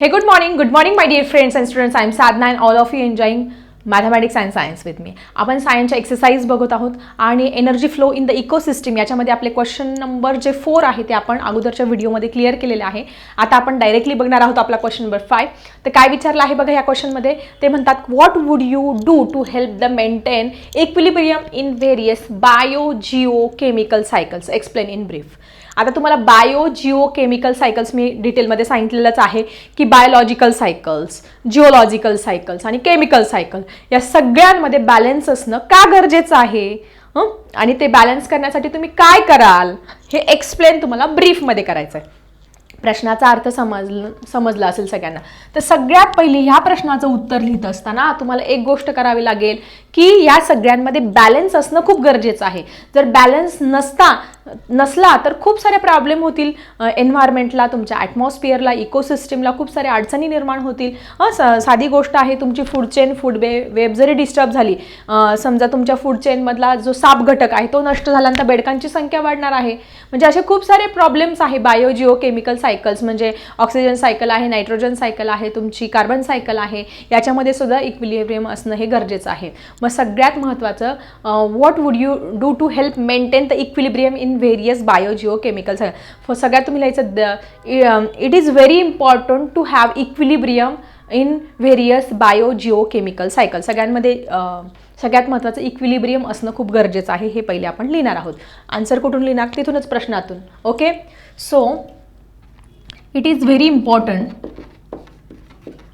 Hey good morning good morning my dear friends and students I am Sadhana and all of you enjoying mathematics and science with me आपण सायन्सच्या exercise बघत आहोत आणि energy flow in the ecosystem याच्यामध्ये आपले question number जे four आहे ते आपण अगोदरच्या व्हिडिओमध्ये क्लिअर केलेले आहे. आता आपण डायरेक्टली बघणार आहोत आपला क्वेश्चन नंबर फाय तर काय विचारलं आहे बघा या क्वेश्चनमध्ये ते म्हणतात what would you do to help the maintain equilibrium in various biogeochemical cycles explain in brief आता तुम्हाला बायो जिओ केमिकल सायकल्स मी डिटेलमध्ये सांगितलेलंच आहे की बायोलॉजिकल सायकल्स जिओलॉजिकल सायकल्स आणि केमिकल सायकल या सगळ्यांमध्ये बॅलन्स असणं का गरजेचं आहे? आणि ते बॅलन्स करण्यासाठी तुम्ही काय कराल? हे एक्सप्लेन तुम्हाला ब्रीफमध्ये करायचं आहे प्रश्नाचा अर्थ समजलं समजला असेल सगळ्यांना. तर सगळ्यात पहिली ह्या प्रश्नाचं उत्तर लिहित असताना तुम्हाला एक गोष्ट करावी लागेल की या सगळ्यांमध्ये बॅलन्स असणं खूप गरजेचं आहे. जर बॅलन्स नसता नसला तर खूप सारे प्रॉब्लेम होतील. एन्व्हायरमेंटला तुमच्या ॲटमॉस्फिअरला इकोसिस्टमला खूप साऱ्या अडचणी निर्माण होतील. हां स साधी गोष्ट आहे तुमची food chain food way web जरी डिस्टर्ब झाली समजा तुमच्या फूड चेनमधला जो साप घटक आहे तो नष्ट झाल्यानंतर बेडकांची संख्या वाढणार आहे. म्हणजे असे खूप सारे प्रॉब्लेम्स आहे बायोजिओ केमिकल सायकल्स म्हणजे ऑक्सिजन सायकल आहे नायट्रोजन सायकल आहे तुमची कार्बन सायकल आहे याच्यामध्ये सुद्धा इक्विलिब्रियम असणं हे गरजेचं आहे. मग सगळ्यात महत्त्वाचं what would you do to help maintain the equilibrium in various biogeochemicals chemical सगळ्यात तुम्ही लिहायचं the it is very important to have equilibrium in various biogeochemical cycle सगळ्यांमध्ये सगळ्यात महत्त्वाचं इक्विलिब्रियम असणं खूप गरजेचं आहे हे पहिले आपण लिहिणार आहोत. आन्सर कुठून लिहिणार? तिथूनच प्रश्नातून. Okay so it is very important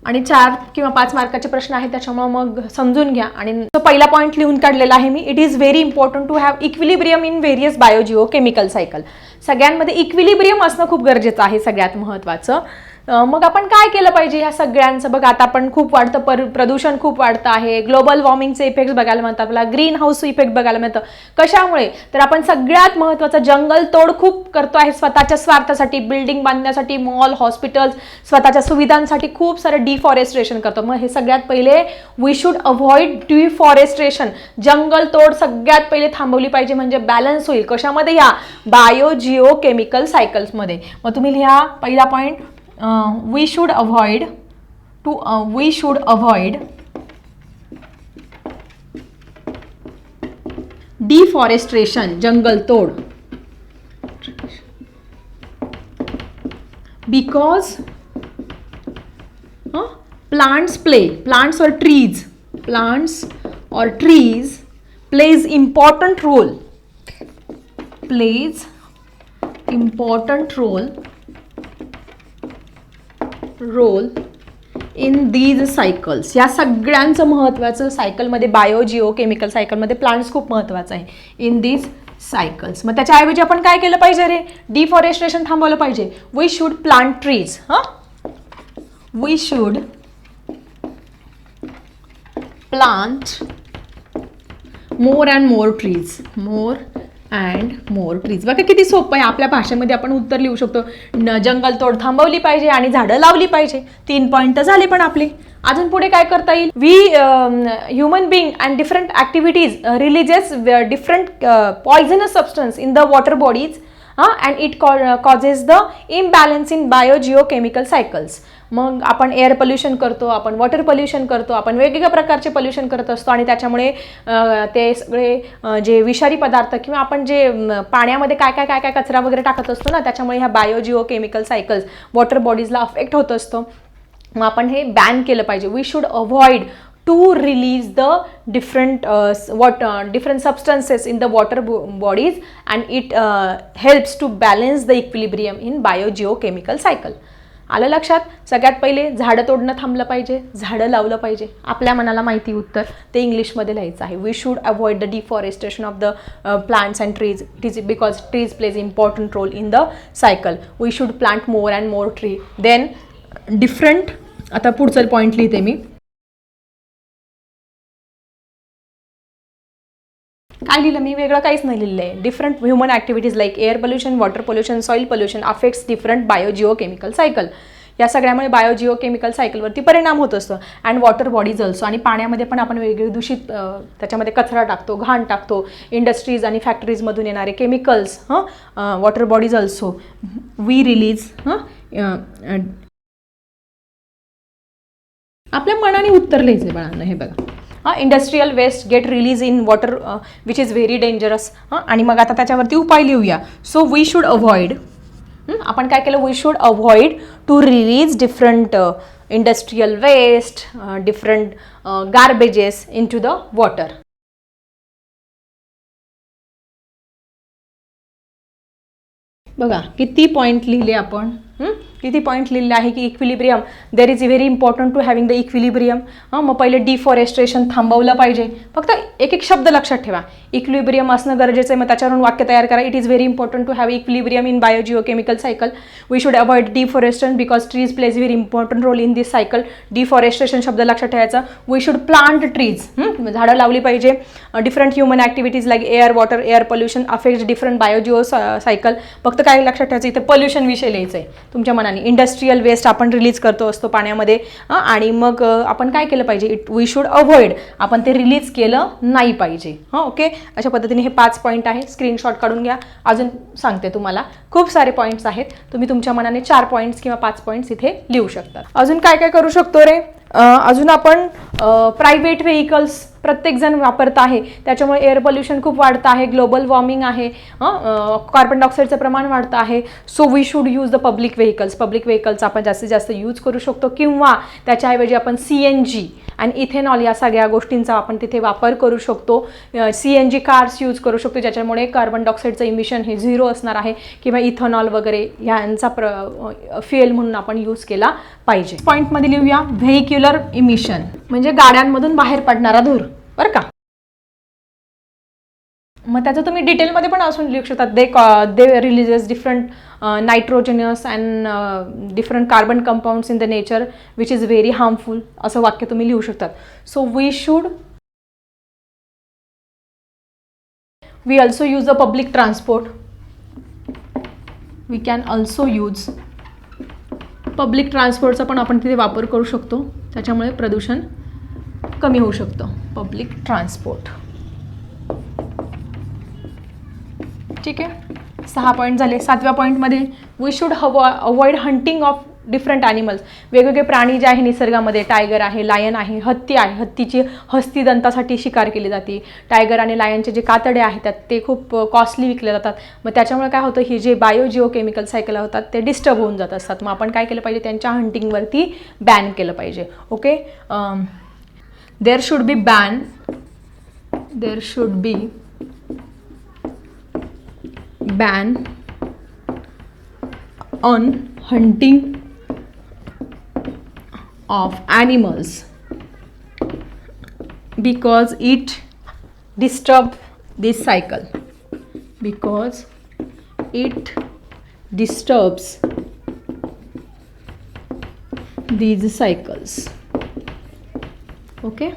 आणि चार किंवा पाच मार्काचे प्रश्न आहेत त्याच्यामुळे मग समजून घ्या. आणि तो पहिला पॉईंट लिहून काढलेला आहे मी. It is very important to have equilibrium in various biogeochemical cycle सगळ्यांमध्ये इक्विलिब्रियम असणं खूप गरजेचं आहे सगळ्यात महत्त्वाचं मग आपण काय केलं पाहिजे ह्या सगळ्यांचं? बघ आता आपण खूप वाढतं पर प्रदूषण खूप वाढतं आहे. ग्लोबल वॉर्मिंगचे इफेक्ट बघायला मिळतात. आपल्याला ग्रीन हाऊस इफेक्ट बघायला मिळतं. कशामुळे? तर आपण सगळ्यात महत्त्वाचं जंगल तोड खूप करतो आहे स्वतःच्या स्वार्थासाठी. बिल्डिंग बांधण्यासाठी मॉल हॉस्पिटल्स स्वतःच्या सुविधांसाठी खूप सारं डिफॉरेस्ट्रेशन करतो. मग हे सगळ्यात पहिले वी शूड अवॉइड डिफॉरेस्ट्रेशन जंगल तोड सगळ्यात पहिले थांबवली पाहिजे म्हणजे बॅलन्स होईल. कशामध्ये या बायो जिओ केमिकल सायकल्समध्ये मग तुम्ही लिहा. पहिला point uh, we should avoid to uh, we should avoid deforestation jungle tod. Because plants play. Plants or trees. Plants or trees plays important role. Plays important role role in these cycles या सगळ्यांचं महत्त्वाचं सायकलमध्ये bio Jio chemical सायकलमध्ये plants खूप महत्त्वाचं आहे. In these cycles मग त्याच्याऐवजी आपण काय केलं पाहिजे रे? डिफॉरेस्ट्रेशन थांबवलं पाहिजे. वी शूड प्लांट ट्रीज हां? We should plant more and more trees more and more trees बघा किती सोपं आहे. आपल्या भाषेमध्ये आपण उत्तर लिहू शकतो. न जंगलतोड थांबवली पाहिजे आणि झाडं लावली पाहिजे. तीन पॉईंट झाले पण आपले. अजून पुढे काय करता येईल? We human being and different activities releases different poisonous substance in the water bodies and it causes the imbalance in biogeochemical cycles मग आपण एअर पोल्युशन करतो आपण वॉटर पोल्युशन करतो आपण वेगवेगळ्या प्रकारचे पोल्युशन करत असतो आणि त्याच्यामुळे ते सगळे जे विषारी पदार्थ किंवा आपण जे पाण्यामध्ये काय काय काय काय कचरा वगैरे टाकत असतो ना त्याच्यामुळे ह्या बायोजिओ केमिकल सायकल्स वॉटर बॉडीजला अफेक्ट होत असतो. मग आपण हे बॅन केलं पाहिजे. We should avoid to release the different uh, different uh, substances in the water bodies and it helps to balance the equilibrium in in biogeochemical cycle आलं लक्षात? सगळ्यात पहिले झाडं तोडणं थांबलं पाहिजे झाडं लावलं पाहिजे. आपल्या मनाला माहिती उत्तर ते इंग्लिशमध्ये लिहायचं आहे. We should avoid the deforestation of the plants and trees it is because trees plays important role in the cycle we should plant more and more tree then different आता पुढचं पॉईंट लिहिते मी. काय लिहिलं? मी वेगळं काहीच नाही लिहिलं आहे different human activities like air pollution water pollution soil pollution affects different biogeochemical cycle या सगळ्यामुळे बायोजिओ केमिकल सायकलवरती परिणाम होत असतो. अँड वॉटर बॉडीज ऑल्सो आणि पाण्यामध्ये पण आपण वेगवेगळे दूषित त्याच्यामध्ये कचरा टाकतो घाण टाकतो. इंडस्ट्रीज आणि फॅक्टरीजमधून येणारे केमिकल्स हां water bodies also we release हां आपल्या मनाने उत्तर लिहायचं बाळांना हे बघा. हां industrial waste get release in water which is very dangerous हां आणि मग आता त्याच्यावरती उपाय लिहूया. सो वी शूड अवॉइड आपण काय केलं? We should avoid to release different industrial waste different garbages into the water बघा किती पॉईंट लिहिले आपण? किती पॉईंट लिहिले आहे की equilibrium there is very important to having the equilibrium हां मग पहिले डिफॉरेस्ट्रेशन थांबवलं पाहिजे. फक्त एक एक शब्द लक्षात ठेवा. इक्विलिब्रियम असणं गरजेचं आहे मग त्याच्यावरून वाक्य तयार करा. It is very important to have equilibrium in biogeochemical cycle we should avoid deforestation because trees plays very important role in this cycle deforestation शब्द लक्षात ठेवायचा. वी शुड प्लांट ट्रीज झाडं लावली पाहिजे. Different human activities like air water air pollution affect different biogeo cycle फक्त काय लक्षात ठेवायचं? इथे पोल्युशन विषय लिहायचं आहे तुमच्या मनाने. इंडस्ट्रीयल वेस्ट आपण रिलीज करतो असतो पाण्यामध्ये आणि मग आपण काय केलं पाहिजे? इट वी शूड अवॉइड आपण ते रिलीज केलं नाही पाहिजे. हां ओके अशा पद्धतीने हे पाच पॉईंट आहे. स्क्रीनशॉट काढून घ्या. अजून सांगते तुम्हाला. खूप सारे पॉईंट्स आहेत. तुम्ही तुमच्या मनाने चार पॉईंट्स किंवा पाच पॉईंट्स इथे लिहू शकता. अजून काय काय करू शकतो रे? अजून आपण प्रायव्हेट व्हेकल्स प्रत्येकजण वापरत आहे. त्याच्यामुळे एअर पोल्युशन खूप वाढतं आहे. ग्लोबल वॉर्मिंग आहे. कार्बन डायऑक्साईडचं प्रमाण वाढतं आहे. So we should use the public vehicles public vehicles आपण जास्तीत जास्त यूज करू शकतो. किंवा त्याच्याऐवजी आपण सी एन जी आणि इथेनॉल या सगळ्या गोष्टींचा आपण तिथे वापर करू शकतो. C N G cars use करू शकतो. ज्याच्यामुळे कार्बन डायऑक्साईडचं इमिशन हे झिरो असणार आहे. किंवा इथेनॉल वगैरे ह्यांचा प्र फ्युएल म्हणून आपण यूज केला पाहिजे. पॉईंटमध्ये लिहूया व्हेक्युलर इमिशन म्हणजे गाड्यांमधून बाहेर पडणारा धूर. बरं का? मग त्याचं तुम्ही डिटेलमध्ये पण असून लिहू शकतात they they releases different nitrogenous and different carbon compounds in the nature which is very harmful असं वाक्य तुम्ही लिहू शकतात. So we should we also use a public transport we can also use public ट्रान्सपोर्टचा पण आपण तिथे वापर करू शकतो. त्याच्यामुळे प्रदूषण कमी होऊ शकतं पब्लिक ट्रान्सपोर्ट ठीक आहे? सहा पॉईंट झाले. सातव्या पॉईंटमध्ये we should have avoid hunting of different animals वेगवेगळे प्राणी जे आहे निसर्गामध्ये टायगर आहे लायन आहे हत्ती आहे. हत्तीची हस्तिदंतासाठी शिकार केली जाते. टायगर आणि लायनचे जे कातडे आहेत त्यात ते खूप कॉस्टली विकले जातात. मग त्याच्यामुळे काय होतं हे जे बायोजिओ केमिकल सायकल होतात ते डिस्टर्ब होऊन जात असतात. मग आपण काय केलं पाहिजे? त्यांच्या हंटिंगवरती बॅन केलं पाहिजे. Okay there should be ban. There should be ban on hunting of animals because it disturb this cycle. Because it disturbs these cycles. Okay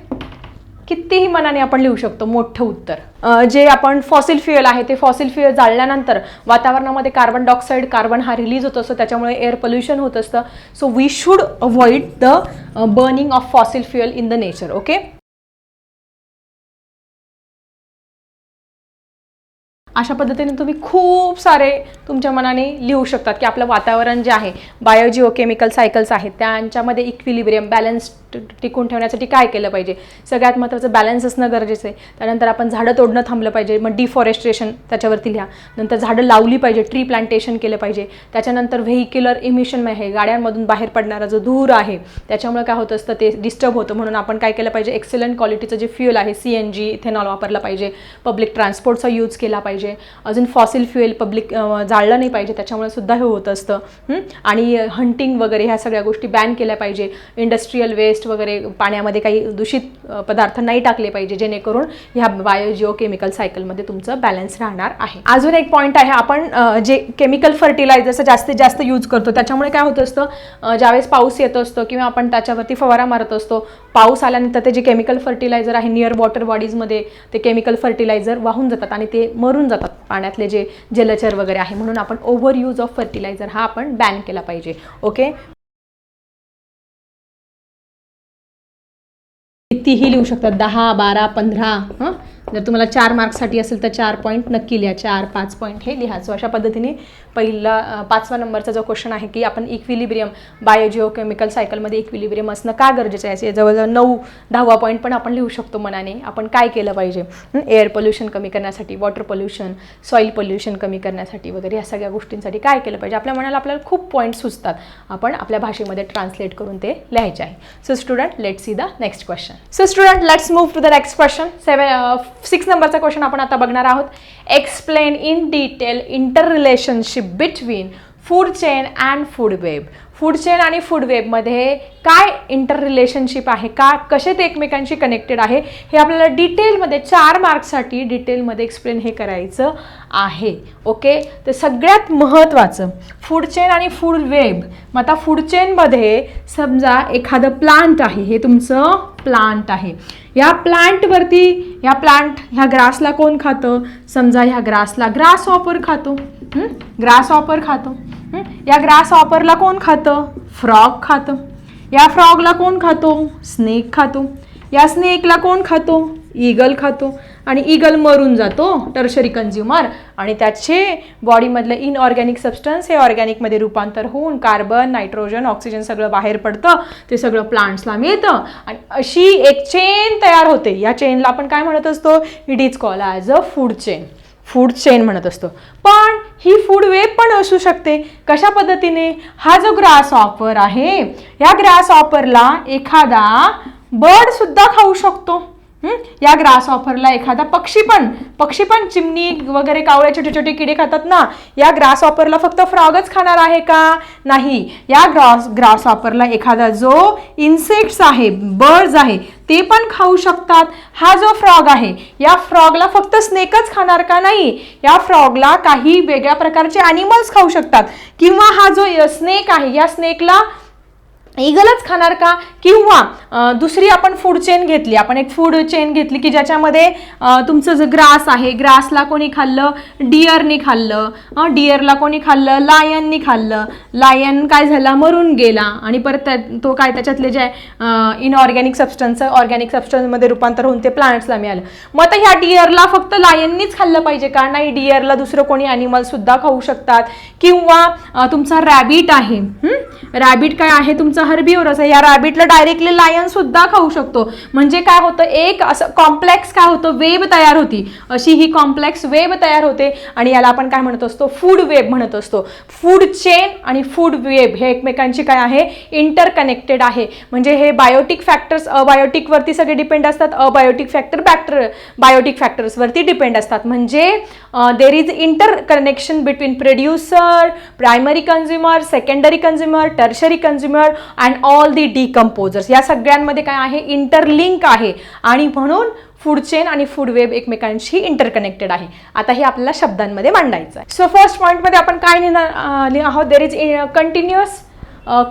कितीही मनाने आपण लिहू शकतो मोठं उत्तर. जे आपण फॉसिल फ्युएल आहे ते फॉसिल फ्युएल जाळल्यानंतर वातावरणामध्ये कार्बन डायऑक्साईड कार्बन हा रिलीज होत असतो त्याच्यामुळे एअर पोल्युशन होत असतं. So we should avoid the burning of fossil fuel in the nature okay अशा पद्धतीने तुम्ही खूप सारे तुमच्या मनाने लिहू शकतात की आपलं वातावरण जे आहे बायोजिओ केमिकल सायकल्स आहेत त्यांच्यामध्ये इक्विलिब्रियम बॅलन्स टिकून ठेवण्यासाठी काय केलं पाहिजे? सगळ्यात महत्त्वाचं बॅलन्स असणं गरजेचं आहे. त्यानंतर आपण झाडं तोडणं थांबलं पाहिजे. मग डिफॉरेस्ट्रेशन त्याच्यावरती लिहा. नंतर झाडं लावली पाहिजे. ट्री प्लांटेशन केलं पाहिजे. त्याच्यानंतर व्हेइक्युलर इमिशन आहे. गाड्यांमधून बाहेर पडणारा जो धूर आहे त्याच्यामुळे काय होत असतं? ते डिस्टर्ब होतं. म्हणून आपण काय केलं पाहिजे? एक्सलंट क्वालिटीचं जे फ्युएल आहे सी एन जी इथेनॉल वापरलं पाहिजे. पब्लिक ट्रान्सपोर्टचा यूज केला पाहिजे. अजून फॉसिल फ्युएल पब्लिक जाळलं नाही पाहिजे. त्याच्यामुळे सुद्धा हे होत असतं. आणि हंटिंग वगैरे ह्या सगळ्या गोष्टी बॅन केल्या पाहिजे. इंडस्ट्रीयल वेस्ट वगैरे पाण्यामध्ये काही दूषित पदार्थ नाही टाकले पाहिजे जेणेकरून ह्या बायोजिओ केमिकल सायकलमध्ये तुमचं बॅलन्स राहणार आहे. अजून एक पॉईंट आहे आपण जे केमिकल फर्टिलायझरचा जास्तीत जास्त यूज करतो त्याच्यामुळे काय होत असतं ज्यावेळेस पाऊस येत असतो किंवा आपण त्याच्यावरती फवारा मारत असतो पाऊस आल्यानंतर ते जे केमिकल फर्टिलायझर आहे नियर वॉटर बॉडीजमध्ये ते केमिकल फर्टिलायझर वाहून जातात आणि ते मरून जातात. पाण्यातले जे जलचर वगैरे आहे म्हणून आपण ओव्हर यूज ऑफ फर्टिलायझर हा आपण बॅन केला पाहिजे. ओके कितीही लिहू शकतात. दहा बारा पंधरा हां? जर तुम्हाला चार मार्क्ससाठी असेल तर चार पॉईंट नक्की लिहा. चार पाच पॉईंट हे लिहा. सो अशा पद्धतीने पहिला पाचवा नंबरचा जो क्वेश्चन आहे की आपण इक्विलिब्रियम बायोजिओकेमिकल सायकलमध्ये इक्विलिब्रियम असणं का गरजेचं आहे? याचे जवळजवळ नऊ दहावा पॉईंट पण आपण लिहू शकतो मनाने. आपण काय केलं पाहिजे? एअर पोल्युशन कमी करण्यासाठी वॉटर पोल्युशन सॉईल पोल्युशन कमी करण्यासाठी वगैरे या सगळ्या गोष्टींसाठी काय केलं पाहिजे? आपल्या मनाला आपल्याला खूप पॉईंट सुचतात. आपण आपल्या भाषेमध्ये ट्रान्सलेट करून ते लिहायचे आहे. So student let see the next question so student let's move to the next question seven six नंबरचा क्वेश्चन आपण आता बघणार आहोत. Explain in detail interrelationship between food chain and food web food chain आणि फूड वेबमध्ये काय inter relationship आहे? का कसे ते एकमेकांशी कनेक्टेड आहे? हे आपल्याला डिटेलमध्ये चार मार्क्ससाठी डिटेलमध्ये एक्सप्लेन हे करायचं आहे. ओके तर सगळ्यात महत्त्वाचं फूड चेन आणि फूड वेब मग आता फूड चेनमध्ये समजा एखादं प्लांट आहे. हे तुमचं प्लांट आहे. या प्लांटवरती ह्या प्लांट ह्या ग्रासला कोण खातं? समजा ह्या ग्रासला ग्रास ऑपर खातो. ग्रास ऑपर खातो. या ग्रास ऑपरला कोण खातं? फ्रॉग खातं. या फ्रॉगला कोण खातो? स्नेक खातो. या स्नेकला कोण खातो? ईगल खातो. आणि ईगल मरून जातो टर्शरी कन्झ्युमर आणि त्याचे बॉडीमधलं इनऑर्गॅनिक सबस्टन्स हे ऑर्गॅनिकमध्ये रूपांतर होऊन कार्बन नायट्रोजन ऑक्सिजन सगळं बाहेर पडतं ते सगळं प्लांट्सला मिळतं. आणि अशी एक चेन तयार होते. या चेनला आपण काय म्हणत असतो? It is call as a food chain food chain म्हणत असतो. पण ही फूड वेब पण असू शकते. कशा पद्धतीने? हा जो ग्रास ऑपर आहे या ग्रास ऑपरला एखादा बर्ड सुद्धा खाऊ शकतो. या ग्रास ऑफरला एखादा पक्षी पण. पक्षी पण चिमणी वगैरे कावळे छोटे छोटे किडे खातात ना. या ग्रास ऑफरला फक्त फ्रॉगच खाणार आहे का? नाही. या ग्रास ग्रास ऑफरला एखादा जो इन्सेक्ट्स आहे बर्ड्स आहे ते पण खाऊ शकतात. हा जो फ्रॉग आहे या फ्रॉगला फक्त स्नेकच खाणार का नाही? या फ्रॉगला काही वेगळ्या प्रकारचे ॲनिमल्स खाऊ शकतात. किंवा हा जो स्नेक आहे या स्नेकला ईगलच खाणार का? किंवा दुसरी आपण फूड चेन घेतली आपण एक फूड चेन घेतली की ज्याच्यामध्ये तुमचं जे ग्रास आहे ग्रासला कोणी खाल्लं? डिअरनी खाल्लं. डियरला डिअरला कोणी खाल्लं? लायननी खाल्लं. लायन काय झाला? मरून गेला. आणि परत तो काय त्याच्यातले जे इनऑर्गॅनिक सबस्टन्स ऑर्गॅनिक सबस्टन्समध्ये रूपांतर होऊन ते प्लांट्सला मिळालं. मग आता ह्या डिअरला फक्त लायननीच खाल्लं पाहिजे का? नाही डिअरला दुसरं कोणी ॲनिमल्ससुद्धा खाऊ शकतात. किंवा तुमचा रॅबिट आहे. रॅबिट काय आहे? तुमचा हर्बिओरस आहे. या रॅबिटला डायरेक्टली लायन सुद्धा खाऊ शकतो. म्हणजे काय होतं एक असं कॉम्प्लेक्स काय होतं वेब तयार होती. अशी ही कॉम्प्लेक्स वेब तयार होते आणि याला आपण काय म्हणत असतो फूड वेब म्हणत असतो. फूड चेन आणि फूड वेब हे एकमेकांची काय आहे इंटरकनेक्टेड आहे. म्हणजे हे बायोटिक फॅक्टर्स अबायोटिकवरती सगळे डिपेंड असतात अबायोटिक फॅक्टर बॅक्टर बायोटिक फॅक्टर्सवरती डिपेंड असतात. म्हणजे there is interconnection between producer primary consumer secondary consumer tertiary consumer and all the decomposers या सगळ्यांमध्ये काय आहे? इंटरलिंक आहे. आणि म्हणून फूड चेन आणि फूड वेब एकमेकांशी इंटरकनेक्टेड आहे. आता हे आपल्याला शब्दांमध्ये मांडायचं आहे. सो फर्स्ट पॉईंटमध्ये आपण काय लिहिणार आहोत? There is continuous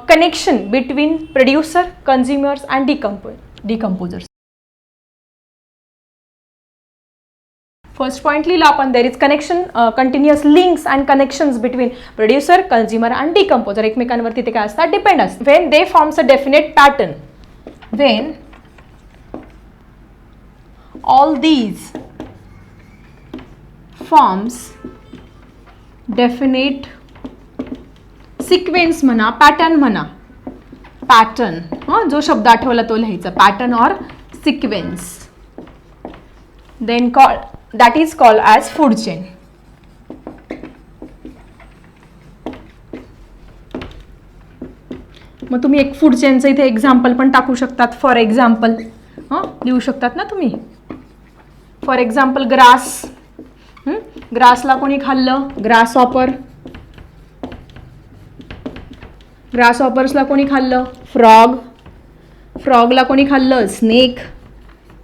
connection between producer consumers and decompo decomposers first point लिहिला आपण there is connection continuous links and connections between producer consumer and decomposer एकमेकांवरती ते काय असतात? डिपेंड असतात. When they forms a definite pattern when all these forms definite sequence म्हणा pattern म्हणा pattern हां जो शब्द आठवला तो लिहायचा pattern or sequence then call that is call as food chain मग तुम्ही एक फूड चेनचं इथे एक्झाम्पल पण टाकू शकतात. फॉर एक्झाम्पल हां? लिहू शकतात ना तुम्ही? फॉर एक्झाम्पल ग्रास ग्रासला कोणी खाल्लं? ग्रास ऑपर ग्रास ऑपर्सला कोणी खाल्लं? फ्रॉग फ्रॉगला कोणी खाल्लं? स्नेक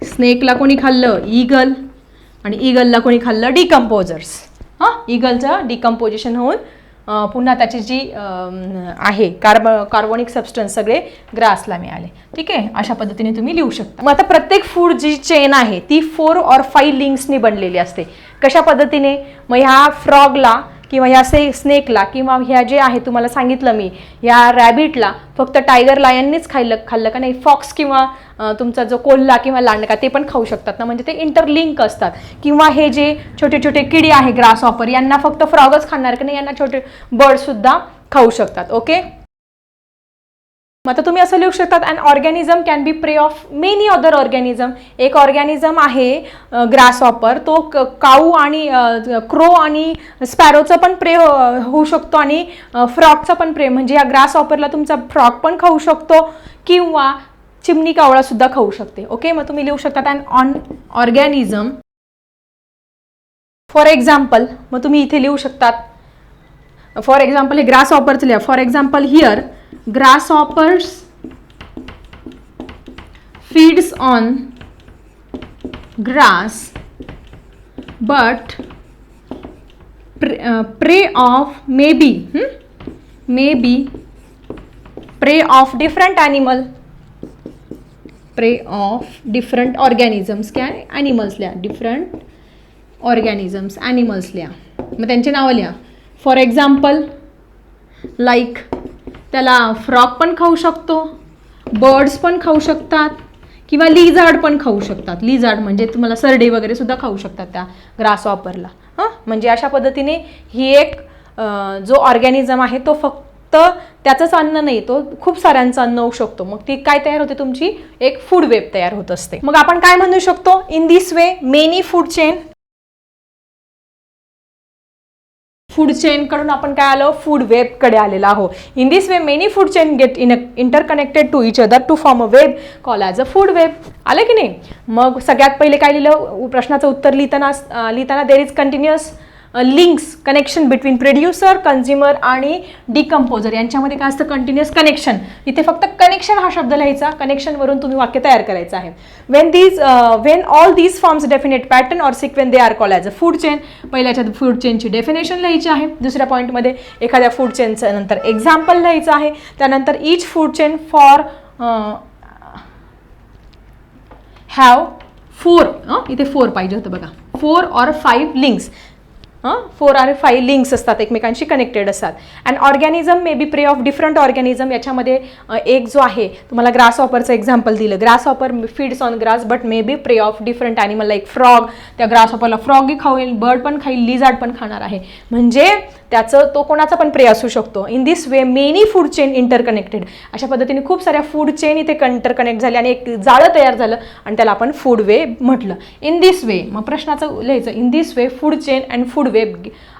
स्नेकला कोणी खाल्लं? ईगल आणि ईगलला कोणी खाल्लं? डिकम्पोजर्स हां? ईगलचं डिकम्पोजिशन होऊन पुन्हा त्याची जी आहे कार्ब कार्बोनिक सबस्टन्स सगळे ग्रासला मिळाले. ठीक आहे? अशा पद्धतीने तुम्ही लिहू शकता. मग आता प्रत्येक फूड जी चेन आहे ती फोर ऑर फाईव्ह लिंक्सनी बनलेली असते. कशा पद्धतीने? मग ह्या फ्रॉगला किंवा ह्या से स्नेकला किंवा ह्या जे आहे तुम्हाला सांगितलं मी या रॅबिटला फक्त टायगर लायननेच खाल्लं खाल्लं का नाही? फॉक्स किंवा तुमचा जो कोल्हा किंवा लांडका ते पण खाऊ शकतात ना? म्हणजे ते इंटरलिंक असतात. किंवा हे जे छोटे छोटे किडी आहे ग्रास ऑपर यांना फक्त फ्रॉगच खाणार का नाही? यांना छोटे बर्डसुद्धा खाऊ शकतात ओके मग आता तुम्ही असं लिहू शकतात and organism can be prey of many other organism एक ऑर्गॅनिझम आहे ग्रास ऑपर तो काऊ आणि क्रो आणि स्पॅरोचं पण प्रे हो, होऊ शकतो आणि फ्रॉकचा पण प्रे म्हणजे या ग्रास ऑपरला तुमचा फ्रॉक पण खाऊ शकतो किंवा चिमणी कावळा सुद्धा खाऊ शकते. ओके मग तुम्ही लिहू शकतात and on organism for example मग तुम्ही इथे लिहू शकतात फॉर एक्झाम्पल हे ग्रास ऑपरचं लिहा. For example here grasshoppers feeds on grass but pre- uh, prey of maybe hmm? maybe prey of different animal prey of different organisms क्या आहे ॲनिमल्स लिहा different organisms animals लिहा मग त्यांचे नावं लिहा फॉर एक्झाम्पल लाईक त्याला फ्रॉक पण खाऊ शकतो बर्ड्स पण खाऊ शकतात किंवा लिझार्ड पण खाऊ शकतात. लिझार्ड म्हणजे तुम्हाला सरडे वगैरे सुद्धा खाऊ शकतात त्या ग्रास वापरला. हां? म्हणजे अशा पद्धतीने ही एक जो ऑर्गॅनिझम आहे तो फक्त त्याचंच अन्न नाही तो खूप साऱ्यांचं अन्न होऊ शकतो. मग ती काय तयार होते तुमची? एक फूड वेब तयार होत असते. मग आपण काय म्हणू शकतो? In this way many food chain food चेनकडून आपण काय आलो? फूड वेबकडे आलेलो आहो in this way many food chain get in interconnected to each other to form a web call as a food web आलं की नाही? मग सगळ्यात पहिले काय लिहिलं? प्रश्नाचं उत्तर लिहिताना लिहिताना there is continuous links connection between producer consumer आणि डिकम्पोजर यांच्यामध्ये काय असतं? कंटिन्युअस कनेक्शन इथे फक्त कनेक्शन हा शब्द लिहायचा. कनेक्शनवरून तुम्ही वाक्य तयार करायचं आहे. When these when all these forms definite pattern or sequence they are call as a food chain पहिल्याच्यात food चेनची डेफिनेशन लिहायची आहे. दुसऱ्या पॉईंटमध्ये एखाद्या फूड चेनचं नंतर एक्झाम्पल लिहायचं आहे. त्यानंतर each food chain for have four इथे फोर पाहिजे होतं बघा. फोर ऑर फाईव्ह लिंक्स हां? फोर आर फाईव्ह लिंक्स असतात एकमेकांशी कनेक्टेड असतात. And organism may be prey of different organism याच्यामध्ये एक जो आहे तुम्हाला ग्रास ऑपरचं एक्झाम्पल दिलं. Grasshopper feeds on grass but may be prey of different animal like frog त्या ग्रास ऑपरला फ्रॉगही खाईल बर्ड पण खाईल लिझार्ड पण खाणार आहे. म्हणजे त्याचं तो कोणाचा पण प्रे असू शकतो. In this way many food chain interconnected अशा पद्धतीने खूप साऱ्या फूड चेन इथे इंटरकनेक्ट झाली आणि एक जाळं तयार झालं आणि त्याला आपण फूड वे म्हटलं. इन दिस वे मग प्रश्नाचं लिहायचं in this way food chain and food way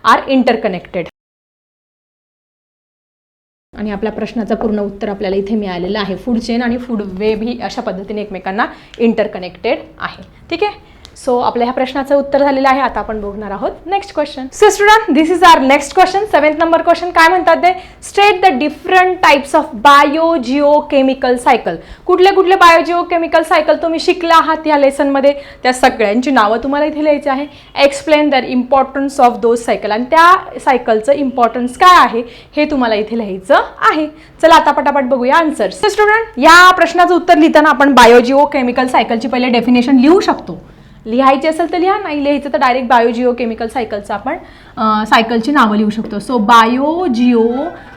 are interconnected आणि आपल्या प्रश्नाचं पूर्ण उत्तर आपल्याला इथे मिळालेलं आहे. फूड चेन आणि फूड वेब ही अशा पद्धतीने एकमेकांना इंटरकनेक्टेड आहे. ठीक आहे? सो आपल्या ह्या प्रश्नाचं उत्तर झालेलं आहे. आता आपण बघणार आहोत next question so student this is our next question seventh number question काय म्हणतात ते? State the different types of biogeochemical cycle कुठले कुठले बायो जिओ केमिकल सायकल तुम्ही शिकला आहात या लेसनमध्ये त्या सगळ्यांची नावं तुम्हाला इथे लिहायची आहे. एक्सप्लेन दर इम्पॉर्टन्स ऑफ दोज सायकल आणि त्या सायकलचं इम्पॉर्टन्स काय आहे हे तुम्हाला इथे लिहायचं आहे. चला आता पटापट बघूया आन्सर स्टुडंट या प्रश्नाचं उत्तर लिहिताना आपण बायोजिओ केमिकल सायकलची पहिले डेफिनेशन लिहू शकतो. लिहायची असेल तर लिहा नाही लिहायचं तर डायरेक्ट बायोजिओ केमिकल सायकलचं आपण सायकलची नावं लिहू शकतो. सो बायोजिओ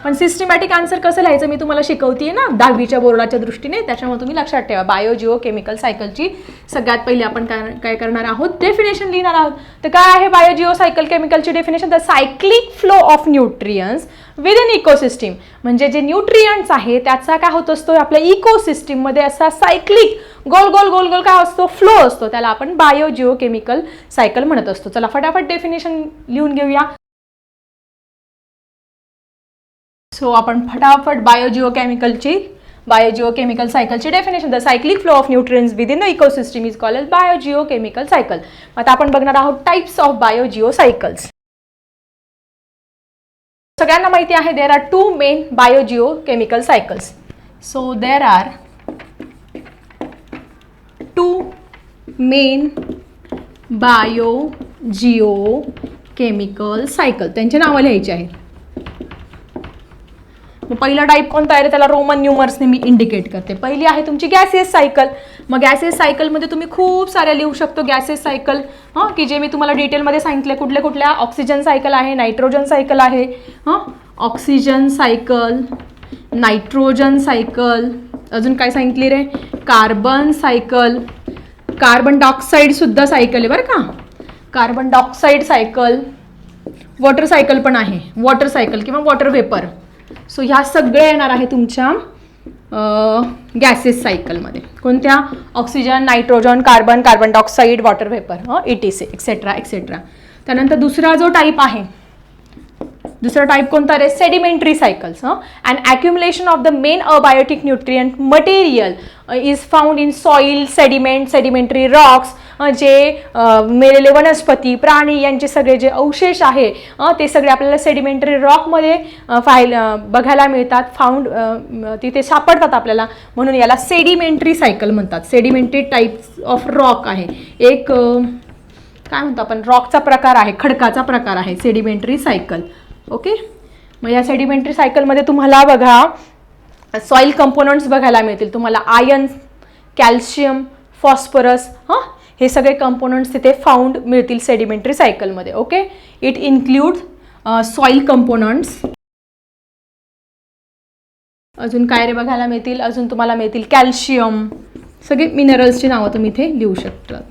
पण सिस्टमॅटिक आन्सर कसं लिहायचं मी तुम्हाला शिकवते ना दहावीच्या बोर्डाच्या दृष्टीने त्याच्यामुळे तुम्ही लक्षात ठेवा. बायोजिओ केमिकल सायकलची सगळ्यात पहिले आपण काय काय करणार आहोत? डेफिनेशन लिहिणार आहोत. तर काय आहे biogeo cycle केमिकलची definition the cyclic flow of nutrients within ecosystem म्हणजे जे न्यूट्रियंट्स आहे त्याचा काय होत असतो? आपल्या इकोसिस्टीममध्ये असा सायक्लिक गोल गोल गोल गोल काय असतो? फ्लो असतो. त्याला आपण बायोजिओ केमिकल सायकल म्हणत असतो. चला फटाफट डेफिनेशन लिहून घेऊया सो आपण फटाफट बायोजिओ केमिकलची बायोजिओ केमिकल सायकलची definition the cyclic flow of nutrients within the ecosystem is call biogeochemical cycle आता आपण बघणार आहोत टाईप्स ऑफ बायोजिओ सायकल्स सगळ्यांना माहिती आहे there are two main biogeochemical cycles so there are two main biogeochemical cycle त्यांचे नावं लिहायची आहे. मग पहिला टाईप कोणता आहे त्याला रोमन न्यूमर्सने मी इंडिकेट करते. पहिली आहे तुमची गॅसेस सायकल मग गॅसेस सायकलमध्ये तुम्ही खूप साऱ्या लिहू शकतो गॅसेस सायकल हां की जे मी तुम्हाला डिटेलमध्ये सांगितले कुठल्या कुठल्या ऑक्सिजन सायकल आहे नायट्रोजन सायकल आहे. हां ऑक्सिजन सायकल नायट्रोजन सायकल अजून काय सांगितली रे? कार्बन सायकल कार्बन डायऑक्साईड सुद्धा सायकल आहे बरं का? Carbon dioxide cycle water cycle पण आहे. वॉटर सायकल किंवा वॉटर वेपर सो ह्या सगळ्या येणार आहे तुमच्या गॅसेस सायकलमध्ये कोणत्या? Oxygen nitrogen carbon carbon dioxide water vapour E T C etcetera etcetera त्यानंतर दुसरा जो टाईप आहे दुसरा टाईप कोणता रे सेडिमेंटरी सायकल्स हं? And accumulation of the main abiotic nutrient material is found in soil sediment sedimentary rocks जे uh, मेलेले वनस्पती प्राणी यांचे सगळे जे अवशेष आहे ते सगळे आपल्याला सेडिमेंटरी रॉकमध्ये फाईल बघायला मिळतात फाउंड तिथे सापडतात आपल्याला. म्हणून याला सेडिमेंटरी सायकल म्हणतात. सेडिमेंटरी टाईप्स ऑफ रॉक आहे. एक काय म्हणतो आपण? रॉकचा प्रकार आहे खडकाचा प्रकार आहे सेडिमेंटरी सायकल ओके? मग या सेडिमेंटरी सायकलमध्ये तुम्हाला बघा सॉईल कंपोनंट्स बघायला मिळतील. तुम्हाला आयन कॅल्शियम फॉस्फरस हां? हे सगळे कंपोनंट्स तिथे फाउंड मिळतील सेडिमेंटरी सायकलमध्ये okay? It include soil components अजून काय रे बघायला मिळतील? अजून तुम्हाला मिळतील कॅल्शियम सगळे मिनरल्सची नावं तुम्ही इथे लिहू शकतात.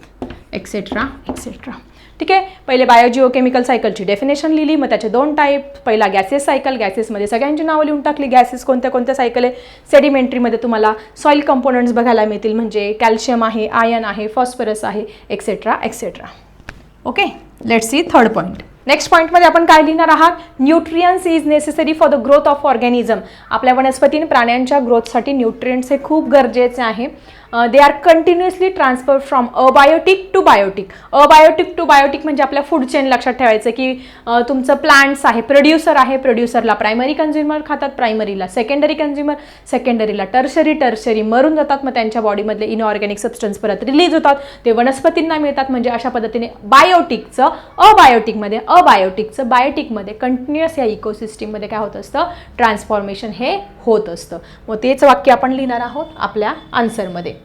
एक्सेट्रा एक्सेट्रा ठीक आहे? पहिले बायोजिओकेमिकल सायकलची डेफिनेशन लिहिली मग त्याचे दोन टाईप पहिला गॅसेस सायकल गॅसेसमध्ये सगळ्यांची नावं लिहून टाकली. गॅसेस कोणत्या कोणत्या सायकल आहे? सेडिमेंटरीमध्ये तुम्हाला सॉईल कंपोनंट्स बघायला मिळतील म्हणजे कॅल्शियम आहे आयन आहे फॉस्फरस आहे etcetera etcetera okay let see third point next पॉईंटमध्ये आपण काय लिहिणार आहात? Nutrients is necessary for the growth of organism आपल्या वनस्पती प्राण्यांच्या ग्रोथसाठी न्यूट्रियंट्स हे खूप गरजेचे आहे. They are continuously transfer from abiotic to biotic abiotic to biotic म्हणजे आपल्या फूड चेन लक्षात ठेवायचं की तुमचं प्लांट्स आहे प्रोड्युसर आहे प्रोड्युसरला प्रायमरी कन्झ्युमर खातात प्रायमरीला सेकंडरी कन्झ्युमर सेकंडरीला टर्शरी टर्शरी मरून जातात. मग त्यांच्या बॉडीमधले इनऑर्गॅनिक सबस्टन्स परत रिलीज होतात. ते वनस्पतींना मिळतात. म्हणजे अशा पद्धतीने बायोटिकचं अबायोटिकमध्ये अबायोटिकचं बायोटिकमध्ये कंटिन्युअस या इकोसिस्टीममध्ये काय होत असतं? ट्रान्सफॉर्मेशन हे होत असतं. मग तेच वाक्य आपण लिहिणार आहोत आपल्या आन्सरमध्ये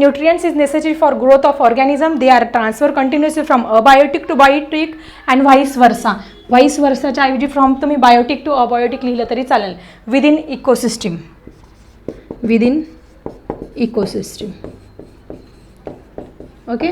nutrients is necessary for growth of organism. They are transfer continuously from abiotic to biotic and vice versa. Vice versa ऐवजी फ्रॉम तुम्ही बायोटिक टू अबायोटिक लिहिलं तरी चालेल. Within ecosystem within ecosystem okay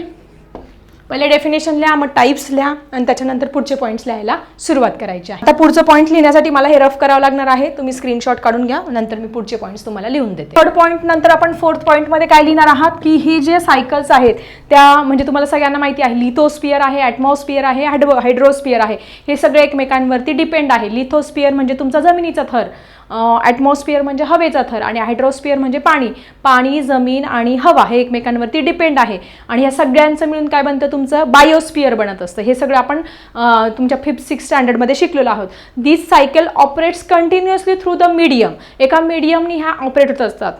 पहिले डेफिनेशन लिहा मग टाईप्स लिहा आणि त्याच्यानंतर पुढचे पॉईंट्स लिहायला सुरुवात करायची आहे. आता पुढचं पॉईंट लिहिण्यासाठी मला हे रफ करावं लागणार आहे. तुम्ही स्क्रीनशॉट काढून घ्या नंतर मी पुढचे पॉईंट्स तुम्हाला लिहून देते. थर्ड पॉईंट नंतर आपण फोर्थ पॉईंटमध्ये काय लिहिणार आहात? की ही जे सायकल्स आहेत त्या म्हणजे तुम्हाला सगळ्यांना माहिती आहे लिथोस्पियर आहे ॲटमॉस्फियर आहे हायड्रो हायड्रोस्पियर आहे. हे सगळे एकमेकांवरती डिपेंड आहे. लिथोस्पियर म्हणजे तुमचा जमिनीचा थर. ॲटमॉस्फियर म्हणजे हवेचा थर आणि हायड्रोस्फियर म्हणजे पाणी. पाणी जमीन आणि हवा हे एकमेकांवरती डिपेंड आहे. आणि ह्या सगळ्यांचं मिळून काय बनतं तुमचं? बायोस्फिअर बनत असतं. हे सगळं आपण तुमच्या फिफ्थ सिक्स स्टँडर्डमध्ये शिकलेलो आहोत. This cycle operates continuously through the medium एका मीडियमनी ह्या ऑपरेट होत असतात.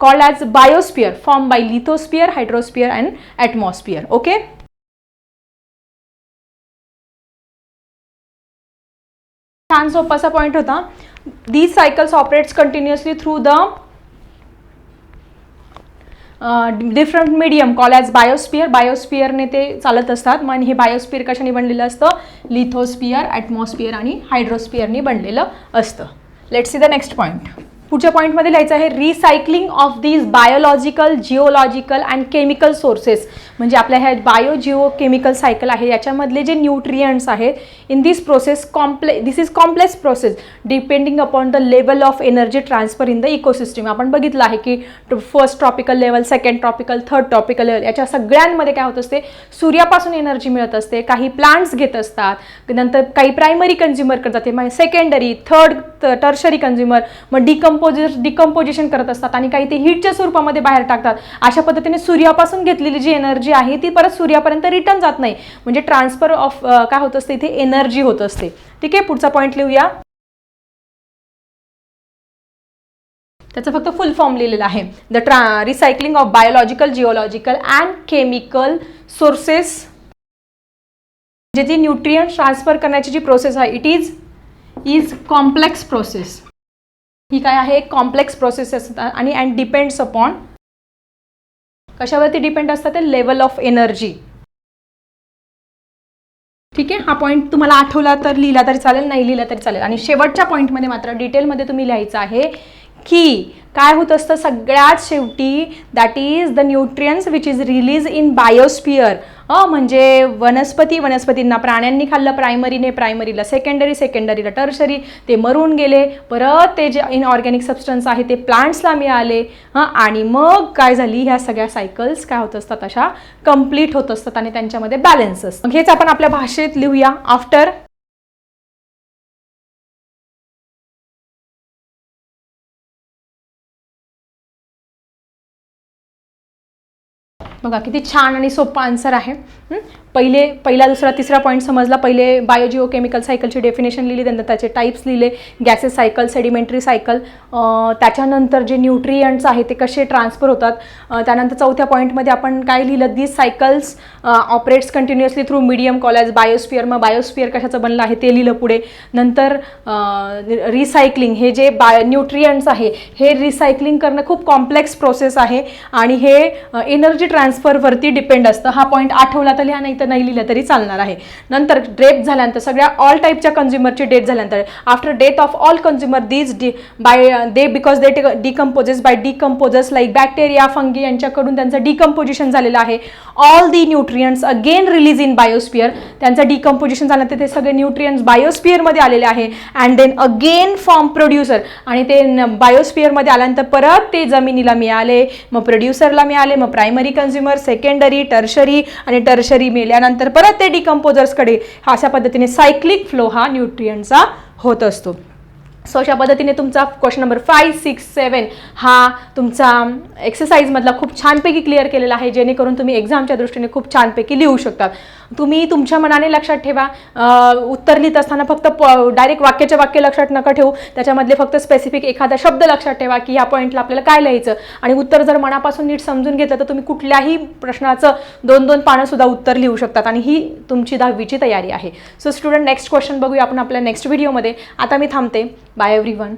Call as biosphere form by lithosphere hydrosphere and atmosphere okay छान सोपासा पॉईंट होता. These cycles operates continuously through the different medium call as biosphere बायोस्पियरने ते चालत असतात. मग हे बायोस्पियर कशाने बनलेलं असतं? लिथोस्पियर ॲटमॉस्फियर आणि हायड्रोस्पियरनी बनलेलं असतं. Let see the next point पुढच्या पॉईंटमध्ये लिहायचं आहे recycling of these biological geological and chemical sources म्हणजे आपल्या ह्या बायो जिओ केमिकल सायकल आहे याच्यामधले जे न्यूट्रियंट्स आहेत in this process comple this is complex process depending upon the level of energy transfer in the ecosystem आपण बघितलं आहे की first tropical level second tropical third tropical level याच्या सगळ्यांमध्ये काय होत असते? सूर्यापासून एनर्जी मिळत असते काही प्लांट्स घेत असतात नंतर काही प्रायमरी कन्झ्युमर करतात ते म्हणजे मग सेकंडरी थर्ड टर्शरी कन्झ्युमर मग डिकम्पोजिस डिकम्पोजिशन करत असतात आणि काही ते हीटच्या स्वरूपामध्ये बाहेर टाकतात. अशा पद्धतीने सूर्यापासून घेतलेली जी एनर्जी आहे ती परत सूर्यापर्यंत रिटर्न जात नाही. म्हणजे ट्रान्सफर ऑफ काय होत असते इथे एनर्जी होत असते. ठीक आहे? पुढचा पॉईंट लिहूया. त्याचं फक्त फुल फॉर्म लिहिलेलं आहे. The tra recycling of biological geological and chemical sources जे ती न्यूट्रियंट ट्रान्सफर करण्याची जी प्रोसेस आहे it is is complex process ही काय आहे? एक कॉम्प्लेक्स प्रोसेस असतात आणि अँड डिपेंड्स अपॉन कशावरती डिपेंड असतात? ते लेवल ऑफ एनर्जी ठीक आहे? हा पॉईंट तुम्हाला आठवला तर लिहिला तरी चालेल नाही लिहिला तरी चालेल. आणि शेवटच्या पॉईंटमध्ये मात्र डिटेलमध्ये तुम्ही लिहायचं आहे की काय होत असतं सगळ्यात शेवटी that is the nutrients which is release in biosphere म्हणजे वनस्पती वनस्पतींना प्राण्यांनी खाल्लं प्रायमरीने प्रायमरीला सेकंडरी सेकंडरीला टर्शरी ते मरून गेले. परत ते जे इनऑर्गॅनिक सबस्टन्स आहे ते प्लांट्सला मिळाले. हां आणि मग काय झाली ह्या सगळ्या सायकल्स काय होत असतात अशा कंप्लीट होत असतात आणि त्यांच्यामध्ये बॅलन्स असतात मग हेच आपण आपल्या भाषेत लिहूया. आफ्टर बघा किती छान आणि सोपा आन्सर आहे. पहिले पहिला दुसरा तिसरा पॉईंट समजला. पहिले बायोजिओ केमिकल सायकलची डेफिनेशन लिहिली त्यानंतर त्याचे टाईप्स लिहिले. गॅसेस सायकल सेडिमेंटरी सायकल त्याच्यानंतर जे न्यूट्रियंट्स आहे ते कसे ट्रान्सफर होतात? त्यानंतर चौथ्या पॉईंटमध्ये आपण काय लिहिलं? These cycles operates continuously through medium call as biosphere मग बायोस्फिअर कशाचं बनलं आहे ते लिहिलं पुढे. नंतर रिसायकलिंग हे जे बाय न्यूट्रियंट्स आहे हे रिसायकलिंग करणं खूप कॉम्प्लेक्स प्रोसेस आहे. आणि हे एनर्जी ट्रान्सफरवरती डिपेंड असतं. हा पॉईंट आठवला तर लिहा नाही तर नाही लिहिलं तरी चालणार आहे. नंतर ड्रेप झाल्यानंतर सगळ्या ऑल टाईपच्या कन्झ्युमरची डेट झाल्यानंतर after death of all consumer these die by they because they decomposes by decomposers like bacteria fungi यांच्याकडून त्यांचं डिकम्पोजिशन झालेलं आहे. All the nutrients again release in biosphere त्यांचं डिकम्पोजिशन झाल्यानंतर ते सगळे न्यूट्रियंट्स बायोस्पियरमध्ये आलेले आहे. And then again form producer आणि ते बायोस्पियरमध्ये आल्यानंतर परत ते जमिनीला मिळाले. मग प्रोड्युसरला मिळाले. मग प्रायमरी कन्झ्युमर सेकंडरी टर्शरी आणि टर्शरी केल्यानंतर परत ते डिकम्पोजर्सकडे अशा पद्धतीने सायक्लिक फ्लो हा न्यूट्रियंटचा होत असतो. सो अशा पद्धतीने तुमचा question number five six seven हा तुमचा एक्सरसाइजमधला खूप छानपैकी क्लिअर केलेला आहे जेणेकरून तुम्ही एक्झामच्या दृष्टीने खूप छानपैकी लिहू शकतात. तुम्ही तुमच्या मनाने लक्षात ठेवा. उत्तर लिहित असताना फक्त प डायरेक्ट वाक्याचे वाक्य लक्षात नका ठेवू. त्याच्यामधले फक्त स्पेसिफिक एखादा शब्द लक्षात ठेवा की ह्या पॉईंटला आपल्याला काय लिहायचं? आणि उत्तर जर मनापासून नीट समजून घेतलं तर तुम्ही कुठल्याही प्रश्नाचं दोन दोन पानंसुद्धा उत्तर लिहू शकतात. आणि ही तुमची दहावीची तयारी आहे. सो स्टुडंट नेक्स्ट क्वेश्चन बघूया आपण आपल्या नेक्स्ट व्हिडिओमध्ये आता मी थांबते. Bye every one